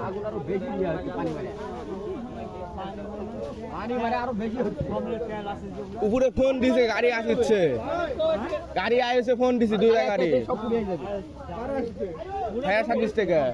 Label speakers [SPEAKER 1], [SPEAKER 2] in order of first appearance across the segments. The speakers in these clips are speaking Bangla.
[SPEAKER 1] আগুন আরও বেশি হচ্ছে পানি মারে
[SPEAKER 2] উপরে ফোন দিছে গাড়ি আসছে। গাড়ি আইছে ফোন দিছে দুইটা গাড়ি
[SPEAKER 1] হ্যাঁ ছাব্বিশ যাবে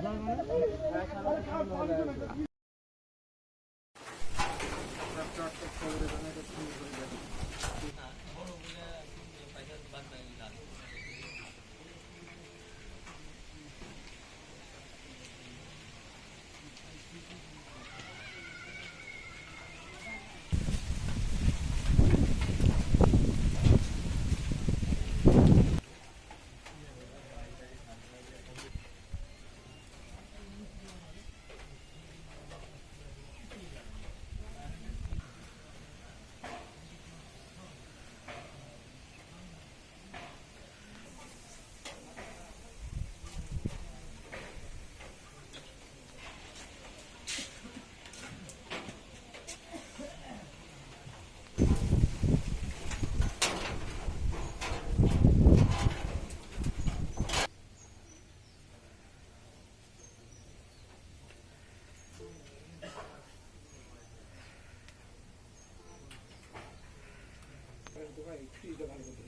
[SPEAKER 2] ফায়ার সার্ভিস থেকে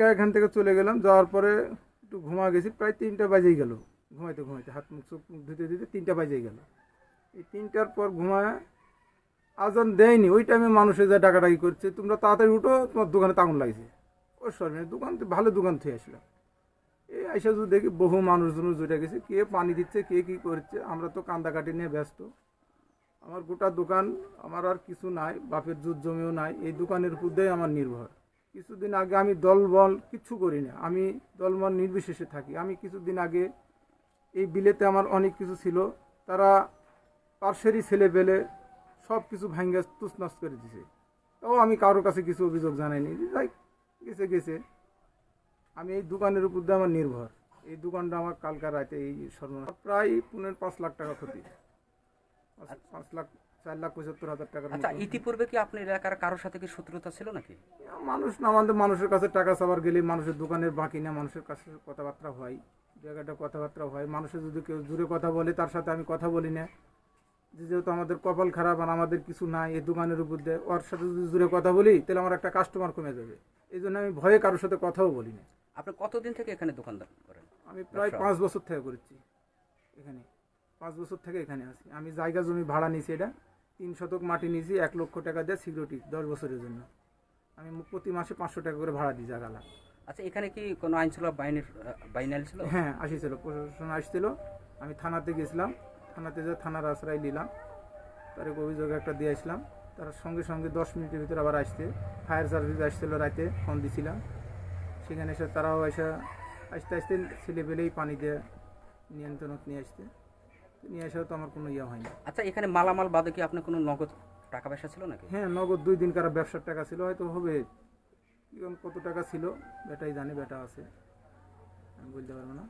[SPEAKER 3] ঢাকা এখান থেকে চলে গেলাম, যাওয়ার পরে একটু ঘুমা গেছি, প্রায় তিনটা বাজেই গেল। ঘুমাইতে ঘুমাইতে, হাত মুখ চোখ মুখ ধুতে ধুতে তিনটা বাজেই গেল। এই তিনটার পর ঘুমায়, আজান দেয়নি, ওই টাইমে মানুষে যা ডাকাডাকি করছে, তোমরা তাড়াতাড়ি উঠো, তোমার দোকানে তাগুন লাগছে। ও সরবে দোকান তো ভালো দোকান থেকে আসলাম। এই আইসা যদি দেখি বহু মানুষজন জুটে গেছে, কে পানি দিচ্ছে, কে কি করছে, আমরা তো কান্দাকাটি নিয়ে ব্যস্ত। আমার গোটা দোকান, আমার আর কিছু নাই, বাপের জুত জমিও নাই, এই দোকানের উপর আমার নির্ভর। কিছুদিন আগে আমি দলবল কিচ্ছু করি না আমি দলবল নির্বিশেষে থাকি। আমি কিছুদিন আগে এই বিলেতে আমার অনেক কিছু ছিল। তারা পার্শ্বেরই ছেলে পেলে সব কিছু ভাঙ্গে তুসনাস করে দিছে। তাও আমি কারোর কাছে কিছু অভিযোগ জানাইনি। যাই গেছে গেছে। আমি এই দোকানের উপর দিয়ে আমার নির্ভর। এই দোকানটা আমার কালকার রাতে এই সর্বনাশ প্রায় পনেরো পাঁচ লাখ টাকা ক্ষতি। পাঁচ লাখ চার লাখ পঁচাত্তর হাজার টাকার
[SPEAKER 4] আচ্ছা ইতিপূর্বে কি আপনার এলাকার কারোর সাথে কি শত্রুতা ছিল নাকি?
[SPEAKER 3] মানুষ না আমাদের মানুষের কাছে টাকা চাবার গেলে মানুষের দোকানের বাকি না মানুষের কাছে কথাবার্তা হয় জায়গাটা কথাবার্তা হয়। মানুষের যদি কেউ জুড়ে কথা বলে তার সাথে আমি কথা বলি না। যে যেহেতু আমাদের কপাল খারাপ আর আমাদের কিছু নাই এই দোকানের উপর দিয়ে ওর সাথে যদি জুড়ে কথা বলি তাহলে আমার একটা কাস্টমার কমে যাবে। এই জন্য আমি ভয়ে কারোর সাথে কথাও বলি না।
[SPEAKER 4] আপনি কতদিন থেকে এখানে দোকানদার করেন?
[SPEAKER 3] আমি প্রায় পাঁচ বছর থেকে করেছি এখানে। পাঁচ বছর থেকে এখানে আছি। আমি জায়গা জমি ভাড়া নিয়েছি এটা। তিন শতক মাটি নিয়েছি এক লক্ষ টাকা দিয়ে সিকিউরিটি দশ বছরের জন্য। আমি প্রতি মাসে পাঁচশো টাকা করে ভাড়া দিই জায়গালা
[SPEAKER 4] আচ্ছা এখানে কি কোনো আইন ছিল বাইনের বাইনাল ছিল?
[SPEAKER 3] হ্যাঁ আসিছিল প্রশাসন আসছিল। আমি থানাতে গেছিলাম থানাতে যে থানার আশ্রয় নিলাম। তার অভিযোগ একটা দিয়ে আসলাম। তার সঙ্গে সঙ্গে দশ মিনিটের ভিতরে আবার আসতে ফায়ার সার্ভিস আসছিল রাতে ফোন দিছিলাম। সেখানে এসে তারাও এসে আসতে আসতে ছেলে পেলেই পানি দিয়ে নিয়ন্ত্রণত নিয়ে আসতে নিয়ে এসেও তো আমার কোনো ইয়ে হয়নি।
[SPEAKER 4] আচ্ছা এখানে মালামাল বাদে কি আপনার কোনো নগদ টাকা পয়সা ছিল নাকি?
[SPEAKER 3] হ্যাঁ নগদ দুই দিন কারা ব্যবসার টাকা ছিল হয়তো হবে। এবং কত টাকা ছিল বেটাই জানি বেটা আছে। আমি বলতে পারব না।